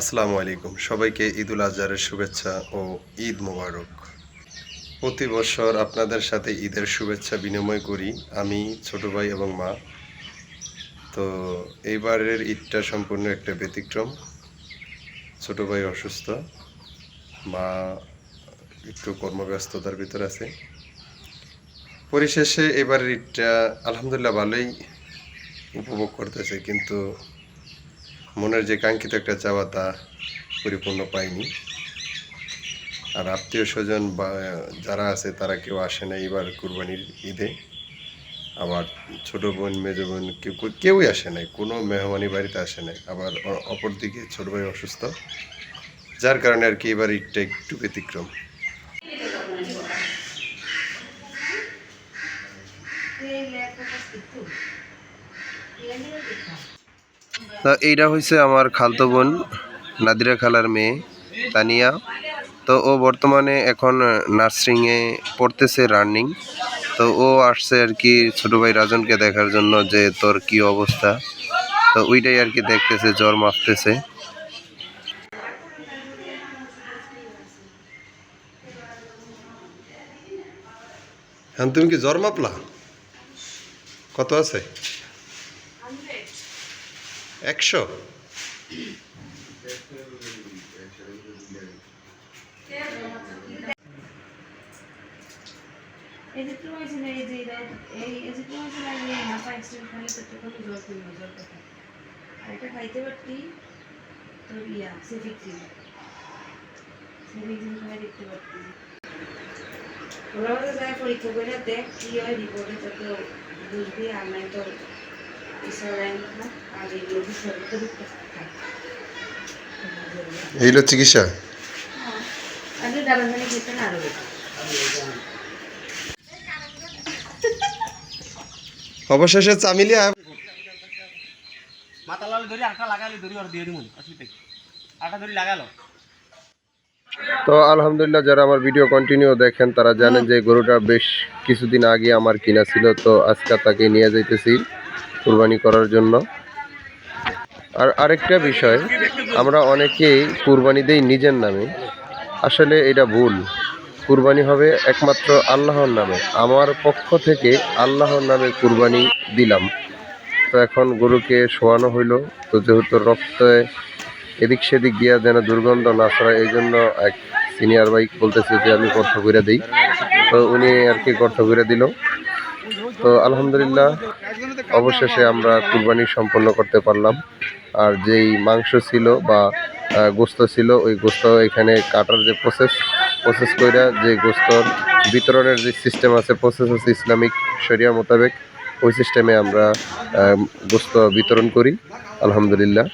আসসালামু আলাইকুম। সবাইকে ঈদুল আজহারের শুভেচ্ছা ও ঈদ মোবারক। প্রতি বছর আপনাদের সাথে ঈদের শুভেচ্ছা বিনিময় করি। আমি, ছোট ভাই এবং মা। তো এইবারের ঈদটা সম্পূর্ণ একটা ব্যতিক্রম। ছোট ভাই অসুস্থ, মা একটু কর্মব্যস্ততার ভিতর আছে। পরিশেষে এবারের ঈদটা আলহামদুলিল্লাহ ভালোই উপভোগ করতেছে, কিন্তু মনের যে কাঙ্ক্ষিত একটা চাওয়া তা পরিপূর্ণ পাইনি। আর আত্মীয় স্বজন বা, যারা আছে তারা কেউ আসে না এবার কুরবানির ঈদে। আবার ছোটো বোন, মেজো বোন কেউ, কেউই আসে নাই, কোনো মেহমানি বাড়িতে আসে নাই। আবার অপরদিকে ছোট ভাই অসুস্থ, যার কারণে আর কি এবার ঈদটা একটু ব্যতিক্রম। তা এইটা হয়েছে আমার খালতো বোন, নাদিরা খালার মেয়ে, তানিয়া। তো ও বর্তমানে এখন নার্সিংয়ে পড়তেছে রানিং তো ও আসছে আর কি ছোট ভাই রাজনকে দেখার জন্য যে তোর কি অবস্থা। তো ওইটাই আর কি দেখতেছে, জ্বর মাপতেছে হ্যাঁ তুমি কি জ্বর মাপলা? কত আছে? একশো এটা খাইতে পারতি তোর ইয়া ছিল খাই দেখতে পারতি ওরা যায় পরীক্ষা করে দেখ কি হয় রিপোর্টে তো তো বুঝবি আর নাই তো চিকিৎসা? অবশেষে চামিলিয়া মাথা লাল ধরি আটা লাগালে ধরি আর দিয়ে দিমুন অসুবিধা আটা ধরি লাগালো। তো আলহামদুলিল্লাহ যারা আমার ভিডিও কন্টিনিউ দেখেন তারা জানেন যে গরুটা বেশ কিছুদিন আগে আমার কিনা ছিল তো আজকে তাকে নিয়ে যাইতেছি। কুরবানি করার জন্য। আর আরেকটা বিষয়, আমরা অনেকেই কুরবানি দেই নিজের নামে। আসলে এটা ভুল। কুরবানি হবে একমাত্র আল্লাহর নামে। আমার পক্ষ থেকে আল্লাহর নামে কুরবানি দিলাম। তো এখন গরুকে শোয়ানো হইল। তো যেহেতু রক্তে এদিক সেদিক দিয়া যেন দুর্গন্ধ না ছড়ায়, এই জন্য এক সিনিয়র বাইক বলতেছে যে, আমি গর্ত করে দিই। তো উনি আর কি গর্ত করে দিল। তো আলহামদুলিল্লাহ, অবশেষে আমরা কুরবানি সম্পন্ন করতে পারলাম। আর যেই মাংস ছিল বা গোস্ত ছিল, ওই গোস্ত এখানে কাটার যে প্রসেস প্রসেস কইরা যে গোস্তর বিতরণের যে সিস্টেম আছে প্রসেস আছে ইসলামিক শরিয়া মোতাবেক, ওই সিস্টেমে আমরা গোস্ত বিতরণ করি, আলহামদুলিল্লাহ।